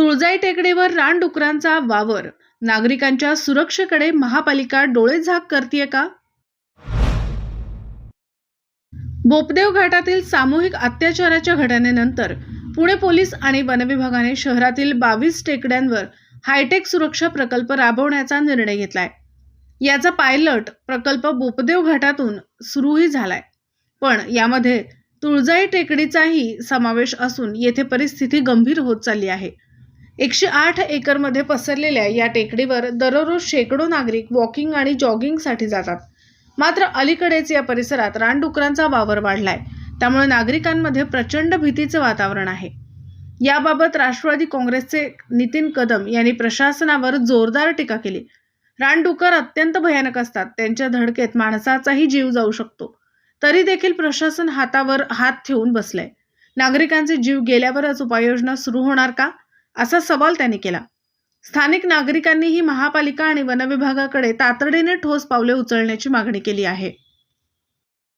तुळजाई टेकडीवर रानडुकरांचा वावर. नागरिकांच्या सुरक्षेकडे महापालिका डोळेझाक करते का? बोपदेव घाटातील सामूहिक अत्याचाराच्या घटनेनंतर पुणे पोलीस आणि वनविभागाने शहरातील बावीस टेकड्यांवर हायटेक सुरक्षा प्रकल्प राबवण्याचा निर्णय घेतलाय. याचा पायलट प्रकल्प बोपदेव घाटातून सुरूही झालाय. पण यामध्ये तुळजाई टेकडीचाही समावेश असून येथे परिस्थिती गंभीर होत चालली आहे. एकशे आठ एकरमध्ये पसरलेल्या या टेकडीवर दररोज शेकडो नागरिक वॉकिंग आणि जॉगिंगसाठी जातात. मात्र अलीकडेच या परिसरात रानडुकरांचा वावर वाढलाय. त्यामुळे नागरिकांमध्ये प्रचंड भीतीचं वातावरण आहे. याबाबत राष्ट्रवादी काँग्रेसचे नितीन कदम यांनी प्रशासनावर जोरदार टीका केली. रानडुकर अत्यंत भयानक असतात. त्यांच्या धडकेत माणसाचाही जीव जाऊ शकतो. तरी देखील प्रशासन हातावर हात ठेवून बसलंय. नागरिकांचे जीव गेल्यावरच उपाययोजना सुरू होणार का? असा सवाल त्यांनी केला. स्थानिक नागरिकांनीही महापालिका आणि वनविभागाकडे तातडीने ठोस पावले उचलण्याची मागणी केली आहे.